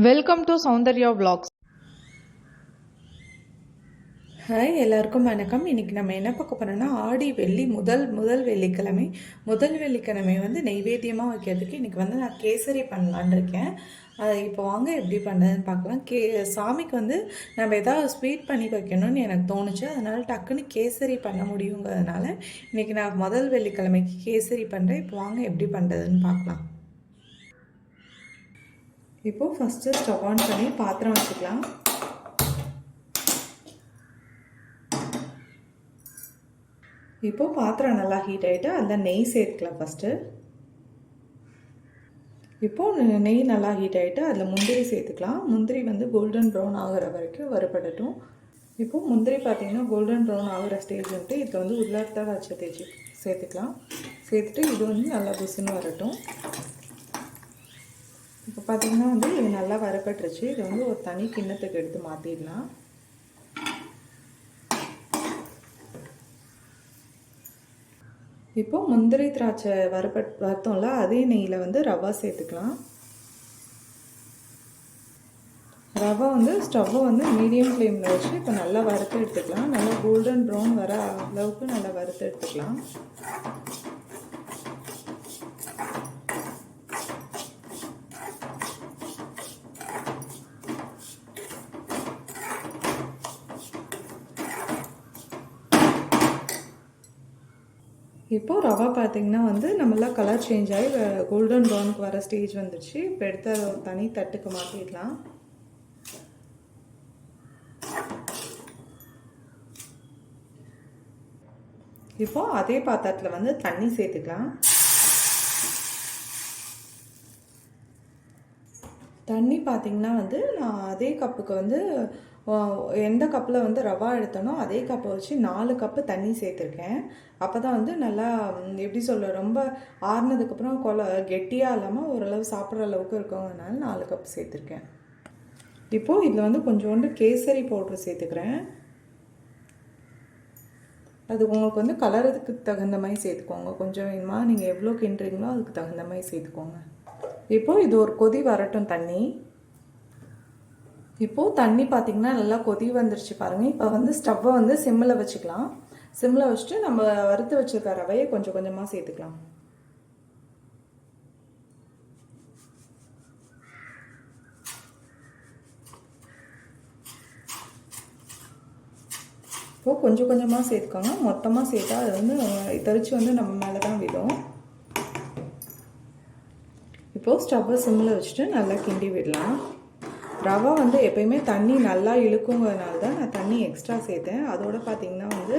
Welcome to Soundarya vlogs. Hi எல்லாருக்கும் வணக்கம். இன்றைக்கி நம்ம என்ன பார்க்க போகிறோம்னா ஆடி வெள்ளி முதல் முதல் வெள்ளிக்கிழமை முதல் வெள்ளிக்கிழமை வந்து நெய்வேத்தியமாக வைக்கிறதுக்கு இன்றைக்கி வந்து நான் கேசரி பண்ணலான்னு இருக்கேன். அது இப்போ வாங்க எப்படி பண்ணுறதுன்னு பார்க்கலாம். கே சாமிக்கு வந்து நம்ம எதாவது ஸ்வீட் பண்ணி வைக்கணும்னு எனக்கு தோணுச்சு. அதனால் டக்குன்னு கேசரி பண்ண முடியுங்கிறதுனால இன்றைக்கி நான் முதல் வெள்ளிக்கிழமைக்கு கேசரி பண்ணுறேன் இப்போ வாங்க எப்படி பண்ணுறதுன்னு பார்க்கலாம். இப்போது ஃபஸ்ட்டு ஸ்டவ் ஆன் பண்ணி பாத்திரம் வச்சுக்கலாம். இப்போது பாத்திரம் நல்லா ஹீட் ஆகிட்டு அதில் நெய் சேர்த்துக்கலாம் ஃபஸ்ட்டு இப்போது நெய் நல்லா ஹீட் ஆகிட்டு அதில் முந்திரி சேர்த்துக்கலாம். முந்திரி வந்து கோல்டன் ப்ரௌன் ஆகிற வரைக்கும் வறுபடட்டும். இப்போது முந்திரி பார்த்திங்கன்னா கோல்டன் ப்ரௌன் ஆகிற ஸ்டேஜ் வந்துட்டு இதை வந்து உள்ளார்த்தா வச்சு தேய்ச்சி சேர்த்துக்கலாம். சேர்த்துட்டு இது வந்து நல்லா புசுன்னு வரட்டும். இப்போ பார்த்தீங்கன்னா வந்து இது நல்லா வரப்பட்டுருச்சு. இது வந்து ஒரு தனி கிண்ணத்துக்கு எடுத்து மாற்றிடலாம் இப்போ முந்திரி திராட்சை வரப்பட் வறுத்தோம்ல அதே நெய்யில் வந்து ரவா சேர்த்துக்கலாம். ரவா வந்து ஸ்டவ்வை வந்து மீடியம் ஃப்ளேமில் வச்சு இப்போ நல்லா வறுத்து எடுத்துக்கலாம். நல்லா கோல்டன் ப்ரௌன் வர அளவுக்கு நல்லா வறுத்து எடுத்துக்கலாம். இப்போது ரவா பார்த்திங்கன்னா வந்து நம்மளாம் கலர் சேஞ்ச் ஆகி கோல்டன் ப்ரௌனுக்கு வர ஸ்டேஜ் வந்துடுச்சு இப்போ எடுத்து அதை தனி தட்டுக்கு மாற்றிடலாம் இப்போது அதே பாத்திரத்தில் வந்து தண்ணி சேர்த்துக்கலாம். தண்ணி பார்த்திங்கன்னா வந்து நான் அதே கப்புக்கு வந்து எந்த கப்பில் வந்து ரவா எடுத்தனோ அதே கப்பை வச்சு நாலு கப்பு தண்ணி சேர்த்துருக்கேன். அப்போ தான் வந்து நல்லா எப்படி சொல்ல ரொம்ப ஆறுனதுக்கப்புறம் கொல கெட்டியாக இல்லாமல் ஓரளவு சாப்பிட்ற அளவுக்கு இருக்கவங்கனால நாலு கப் சேர்த்துருக்கேன். இப்போது இதில் வந்து கொஞ்சோண்டு கேசரி பவுட்ரு சேர்த்துக்கிறேன். அது உங்களுக்கு வந்து கலருக்கு தகுந்த மாதிரி சேர்த்துக்கோங்க. கொஞ்சம் வேணுமா? நீங்கள் எவ்வளோ கிண்டுறீங்களோ அதுக்கு தகுந்த மாதிரி சேர்த்துக்கோங்க. இப்போது இது ஒரு கொதி வரட்டும் தண்ணி. இப்போது தண்ணி பார்த்திங்கன்னா நல்லா கொதி வந்துருச்சு பாருங்கள் இப்போ வந்து ஸ்டவ்வை வந்து சிம்மில் வச்சுக்கலாம். சிம்மில் வச்சுட்டு நம்ம வறுத்து வச்சுருக்க ரவையை கொஞ்சம் கொஞ்சமாக சேர்த்துக்கலாம். இப்போது கொஞ்சம் கொஞ்சமாக சேர்த்துக்கோங்க. மொத்தமாக சேர்த்தா அது வந்து தெரிச்சு வந்து நம்ம மேலே தான் விடும் இப்போது ஸ்டவ்வை சிம்மில் வச்சுட்டு நல்லா கிண்டி விடலாம். ரவா வந்து எப்பயுமே தண்ணி நல்லா இழுக்குங்கிறதுனால தான் நான் தண்ணி எக்ஸ்ட்ரா சேர்த்தேன். அதோடு பார்த்திங்கன்னா வந்து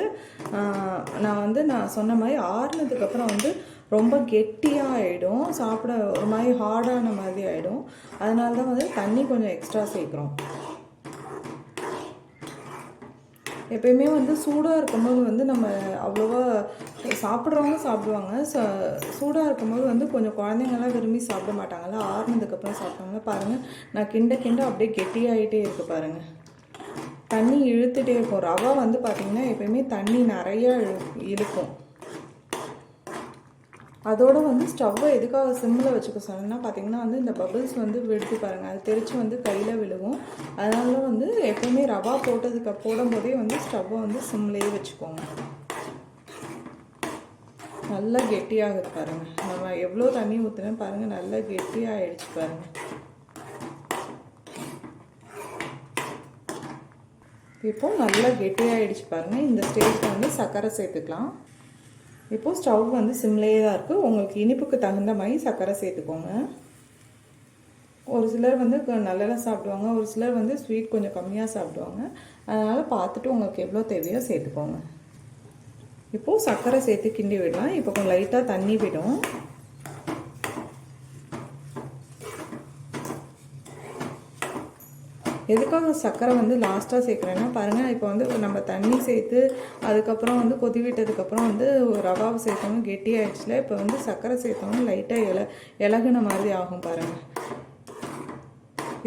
நான் வந்து நான் சொன்ன மாதிரி ஆறுனதுக்கப்புறம் வந்து ரொம்ப கெட்டியாக ஆகிடும் சாப்பிட ஒரு மாதிரி ஹார்டான மாதிரி ஆகிடும் அதனால தான் வந்து தண்ணி கொஞ்சம் எக்ஸ்ட்ரா சேர்க்குறோம். எப்பயுமே வந்து சூடாக இருக்கும்போது வந்து நம்ம அவ்வளோவா சாப்பிட்றவங்க சாப்பிடுவாங்க. ச சூடாக இருக்கும்போது வந்து கொஞ்சம் குழந்தைங்கள்லாம் விரும்பி சாப்பிட மாட்டாங்கல்ல. ஆறுனதுக்கப்புறம் சாப்பிட்டாங்க பாருங்கள் நான் கிண்ட கிண்ட அப்படியே கெட்டியாகிட்டே இருக்குது பாருங்கள் தண்ணி இழுத்துகிட்டே இருக்கும் ரவா வந்து பார்த்திங்கன்னா எப்பயுமே தண்ணி நிறையா இழுக்கும். அதோடு வந்து ஸ்டவ்வை எதுக்காக சிம்மில் வச்சுக்க சொன்னேன்னா பார்த்தீங்கன்னா வந்து இந்த பபிள்ஸ் வந்து விடுத்து பாருங்கள் அது தெரித்து வந்து கையில் விழுகும் அதனால வந்து எப்போவுமே ரவா போட்டதுக்கு போடும்போதே வந்து ஸ்டவ்வை வந்து சிம்லேயே வச்சுக்கோங்க. நல்லா கெட்டியாக பாருங்கள் நம்ம எவ்வளோ தண்ணி ஊற்றுனா பாருங்கள் நல்லா கெட்டியாக ஆயிடுச்சு பாருங்கள் இப்போது நல்லா கெட்டியாகிடுச்சு பாருங்கள் இந்த ஸ்டேஜில் வந்து சர்க்கரை சேர்த்துக்கலாம். இப்போது ஸ்டவ் வந்து சிம்லேயே தான் இருக்குது உங்களுக்கு இனிப்புக்கு தகுந்த மாதிரி சர்க்கரை சேர்த்துக்கோங்க. ஒரு சிலர் வந்து நல்லெல்லாம் சாப்பிடுவாங்க. ஒரு சிலர் வந்து ஸ்வீட் கொஞ்சம் கம்மியாக சாப்பிடுவாங்க. அதனால் பார்த்துட்டு உங்களுக்கு எவ்வளோ தேவையோ சேர்த்துக்கோங்க. இப்போது சர்க்கரை சேர்த்து கிண்டி விடலாம். இப்போ கொஞ்சம் லைட்டாக தண்ணி விடும். எதுக்காக சர்க்கரை வந்து லாஸ்ட்டாக சேர்க்குறேன்னா பாருங்கள் இப்போ வந்து நம்ம தண்ணி சேர்த்து அதுக்கப்புறம் வந்து கொதி விட்டதுக்கப்புறம் வந்து ரவாவை சேர்த்தவங்க கெட்டி இப்போ வந்து சர்க்கரை சேர்த்தவங்க லைட்டாக இல இலகுன மாதிரி ஆகும் பாருங்கள்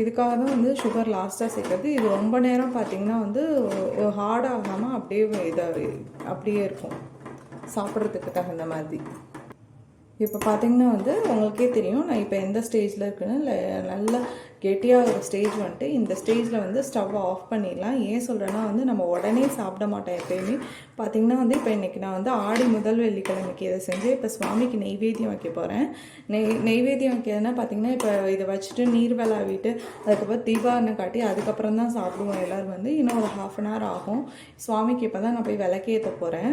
இதுக்காக தான் வந்து சுகர் லாஸ்ட்டாக சேர்க்குறது. இது ரொம்ப நேரம் பார்த்திங்கன்னா வந்து ஹார்ட் ஆகாமல் அப்படியே இதாக அப்படியே இருக்கும். சாப்பிட்றதுக்கு தகுந்த மாதிரி. இப்போ பார்த்தீங்கன்னா வந்து உங்களுக்கே தெரியும் நான் இப்போ எந்த ஸ்டேஜில் இருக்குன்னு இல்லை நல்லா கெட்டியாக ஸ்டேஜ் வந்துட்டு இந்த ஸ்டேஜில் வந்து ஸ்டவ்வை ஆஃப் பண்ணிடலாம். ஏன் சொல்கிறேன்னா வந்து நம்ம உடனே சாப்பிட மாட்டோம் எப்பயுமே. பார்த்திங்கன்னா வந்து இப்போ இன்றைக்கி நான் வந்து ஆடி முதல் வெள்ளிக்கிழமைக்கு இதை செஞ்சு இப்போ சுவாமிக்கு நெய்வேத்தியம் வைக்க போகிறேன் நெய் நெய்வேத்தியம் வைக்கிறதுனா பார்த்தீங்கன்னா இப்போ இதை வச்சுட்டு நீர் விளாவிட்டு அதுக்கப்புறம் தீபாவனம் காட்டி அதுக்கப்புறம் தான் சாப்பிடுவோம் எல்லோரும் வந்து. இன்னும் ஒரு ஹாஃப் அன் ஹவர் ஆகும். சுவாமிக்கு இப்போ தான் நான் போய் விளக்கேற்ற போகிறேன்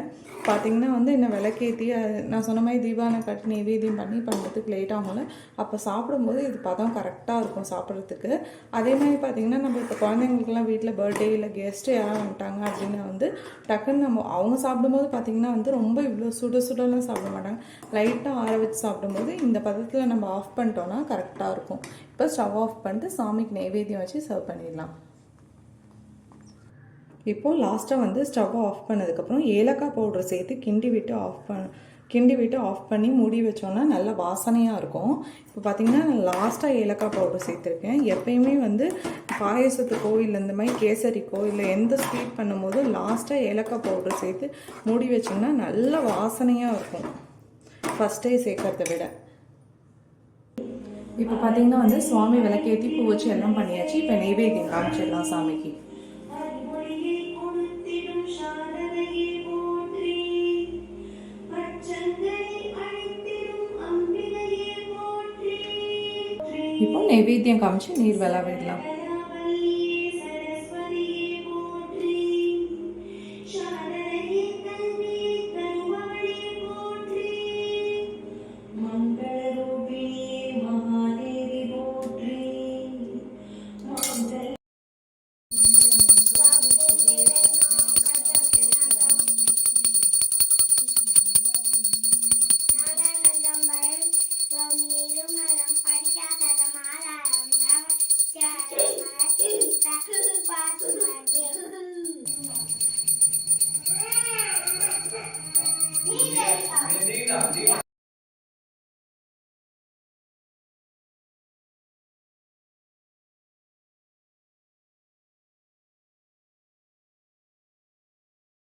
பார்த்திங்கன்னா வந்து இன்னும் விளக்கேற்றி நான் சொன்ன மாதிரி தீபாவனம் காட்டி நெய்வேத்தியம் பண்ணி பண்ணுறதுக்கு லேட் ஆகும்ல. அப்போ சாப்பிடும்போது இது பதம் கரெக்டாக இருக்கும் போகிறதுக்கு. அதே மாதிரி பார்த்தீங்கன்னா நம்ம இப்போ குழந்தைங்களுக்குலாம் வீட்டில் பர்த்டே இல்லை கெஸ்ட்டு யாராவது வந்துட்டாங்க அப்படின்னா வந்து டக்குன்னு நம்ம அவங்க சாப்பிடும்போது பார்த்தீங்கன்னா வந்து ரொம்ப இவ்வளோ சுட சுடலாம் சாப்பிட மாட்டாங்க. லைட்டாக ஆற வச்சு சாப்பிடும்போது இந்த பதத்தில் நம்ம ஆஃப் பண்ணிட்டோன்னா கரெக்டாக இருக்கும். இப்போ ஸ்டவ் ஆஃப் பண்ணிட்டு சாமிக்கு நைவேத்தியம் வச்சு சர்வ் பண்ணிடலாம். இப்போது லாஸ்ட்டாக வந்து ஸ்டவ் ஆஃப் பண்ணதுக்கப்புறம் ஏலக்காய் பவுடர் சேர்த்து கிண்டி விட்டு ஆஃப் பண்ண கிண்டி விட்டு ஆஃப் பண்ணி மூடி வச்சோன்னா நல்ல வாசனையாக இருக்கும். இப்போ பார்த்தீங்கன்னா நான் லாஸ்ட்டாக ஏலக்காய் பவுடர் சேர்த்துருக்கேன். எப்பயுமே வந்து பாயசத்துக்கோ இல்லை இந்த மாதிரி கேசரிக்கோ இல்லை எந்த ஸ்வீட் பண்ணும்போது லாஸ்ட்டாக ஏலக்காய் பவுடர் சேர்த்து மூடி வச்சிங்கன்னா நல்ல வாசனையாக இருக்கும். ஃபஸ்ட்டே சேர்க்கறத விட. இப்போ பார்த்தீங்கன்னா வந்து சுவாமி விளக்கேற்றி பூ வச்சு எல்லாம் பண்ணியாச்சு. இப்போ நெய்வேத்தியம் காமிச்சிடலாம் சாமிக்கு. இப்போ நெய்வேத்தியம் காமிச்சு நீர் விளா Ini 的